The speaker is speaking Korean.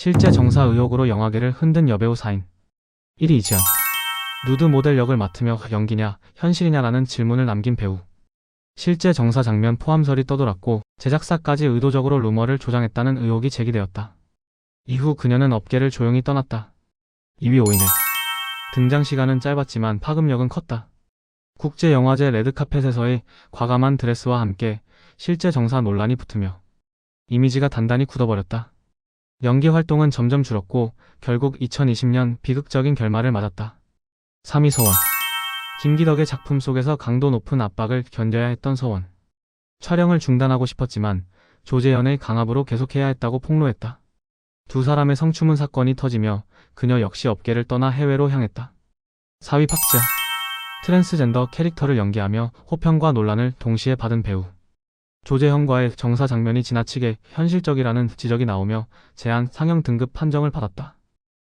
실제 정사 의혹으로 영화계를 흔든 여배우 사인 1위 이지연 누드 모델 역을 맡으며 연기냐 현실이냐라는 질문을 남긴 배우 실제 정사 장면 포함설이 떠돌았고 제작사까지 의도적으로 루머를 조장했다는 의혹이 제기되었다. 이후 그녀는 업계를 조용히 떠났다. 2위 오인혜 등장 시간은 짧았지만 파급력은 컸다. 국제영화제 레드카펫에서의 과감한 드레스와 함께 실제 정사 논란이 붙으며 이미지가 단단히 굳어버렸다. 연기 활동은 점점 줄었고 결국 2020년 비극적인 결말을 맞았다. 3위 서원 김기덕의 작품 속에서 강도 높은 압박을 견뎌야 했던 서원. 촬영을 중단하고 싶었지만 조재현의 강압으로 계속해야 했다고 폭로했다. 두 사람의 성추문 사건이 터지며 그녀 역시 업계를 떠나 해외로 향했다. 4위 박지아 트랜스젠더 캐릭터를 연기하며 호평과 논란을 동시에 받은 배우. 조재현과의 정사 장면이 지나치게 현실적이라는 지적이 나오며 제한 상영 등급 판정을 받았다.